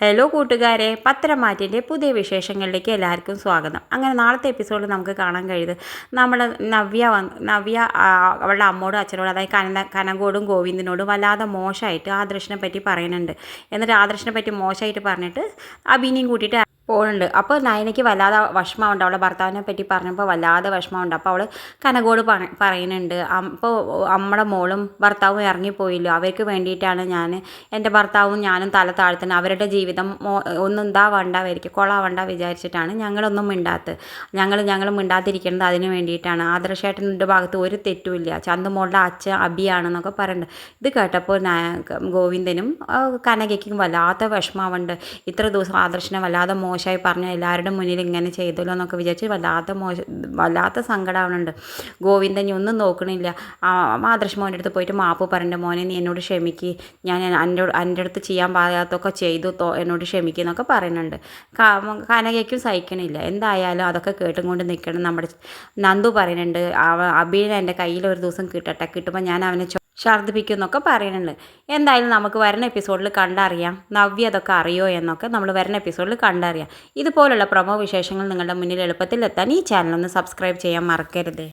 Hello കൂട്ടുകാരെ പത്രമാറ്റിന്റെ പുതിയ വിശേഷങ്ങളിലേക്ക് എല്ലാവർക്കും സ്വാഗതം. അങ്ങനെ നാളത്തെ എപ്പിസോഡിൽ നമുക്ക് കാണാൻ കഴിയുന്നത് നമ്മൾ നവ്യ നവ്യ അവളുടെ അമ്മോടും അച്ഛനോടും അതായത് കന കനകോടും ഗോവിന്ദനോടും വല്ലാതെ മോശമായിട്ട് ആദർശിനെ പറ്റി പറയുന്നുണ്ട്. എന്നിട്ട് ആദർശിനെ പറ്റി മോശമായിട്ട് പറഞ്ഞിട്ട് അഭിനയും കൂട്ടിയിട്ട് പോകുന്നുണ്ട് അപ്പോൾ നയനയ്ക്ക് വല്ലാതെ വിഷമമുണ്ട്. അവളെ ഭർത്താവിനെ പറ്റി പറഞ്ഞപ്പോൾ വല്ലാതെ വിഷമമുണ്ട്. അപ്പോൾ അവൾ കനകോട് പറയുന്നുണ്ട്. അപ്പോൾ നമ്മുടെ മോളും ഭർത്താവും ഇറങ്ങിപ്പോയില്ലോ. അവർക്ക് വേണ്ടിയിട്ടാണ് ഞാൻ എന്റെ ഭർത്താവും ഞാനും തല താഴ്ത്തുന്നത്. അവരുടെ ജീവിതം ഒന്നും ഇതാവണ്ടാവായിരിക്കും കൊളാവണ്ട വിചാരിച്ചിട്ടാണ് ഞങ്ങളൊന്നും മിണ്ടാത്തത്. ഞങ്ങൾ ഞങ്ങൾ മിണ്ടാതിരിക്കുന്നത് അതിന് വേണ്ടിയിട്ടാണ്. ആദർശേട്ടന്റെ ഭാഗത്ത് ഒരു തെറ്റുമില്ല. ചന്തുമോളുടെ അച്ഛൻ അബിയാണെന്നൊക്കെ പറയുന്നുണ്ട്. ഇത് കേട്ടപ്പോൾ ഗോവിന്ദനും കനകയ്ക്കും വല്ലാത്ത വിഷമാവുണ്ട് ഇത്ര ദിവസം ആദർശനെ വല്ലാതെ മോശമായി പറഞ്ഞു എല്ലാവരുടെ മുന്നിൽ ഇങ്ങനെ ചെയ്തല്ലോ എന്നൊക്കെ വിചാരിച്ച് വല്ലാത്ത മോശ വല്ലാത്ത സങ്കടമാവുന്നുണ്ട് ഗോവിന്ദൻ നീ ഒന്നും നോക്കണില്ല. ആ, ആദർശ് മോന്റെ അടുത്ത് പോയിട്ട് മാപ്പ് പറഞ്ഞിട്ട് മോനെ നീ എന്നോട് ക്ഷമിക്ക്. ഞാൻ എന്റെ എന്റെ അടുത്ത് ചെയ്യാൻ പാടാത്തൊക്കെ ചെയ്തു എന്നോട് ക്ഷമിക്കുക എന്നൊക്കെ പറയുന്നുണ്ട്. കനകയ്ക്കും സഹിക്കണില്ല. എന്തായാലും അതൊക്കെ കേട്ടും കൊണ്ട് നിൽക്കണം. നമ്മുടെ നന്ദു പറയുന്നുണ്ട് അവ അബീനെ എന്റെ കയ്യിൽ ഒരു ദിവസം കിട്ടട്ടെ. കിട്ടുമ്പോൾ ഞാൻ അവനെ ഛർദ്ദിപ്പിക്കും എന്നൊക്കെ പറയുന്നുണ്ട്. എന്തായാലും നമുക്ക് വരുന്ന എപ്പിസോഡിൽ കണ്ടറിയാം. നവ്യ അതൊക്കെ അറിയോ എന്നൊക്കെ നമ്മൾ വരുന്ന എപ്പിസോഡിൽ കണ്ടറിയാം. ഇതുപോലുള്ള പ്രൊമോ വിശേഷങ്ങൾ നിങ്ങളുടെ മുന്നിൽ എളുപ്പത്തിൽ എത്താൻ ഈ ചാനൽ ഒന്ന് സബ്സ്ക്രൈബ് ചെയ്യാൻ മറക്കരുത്.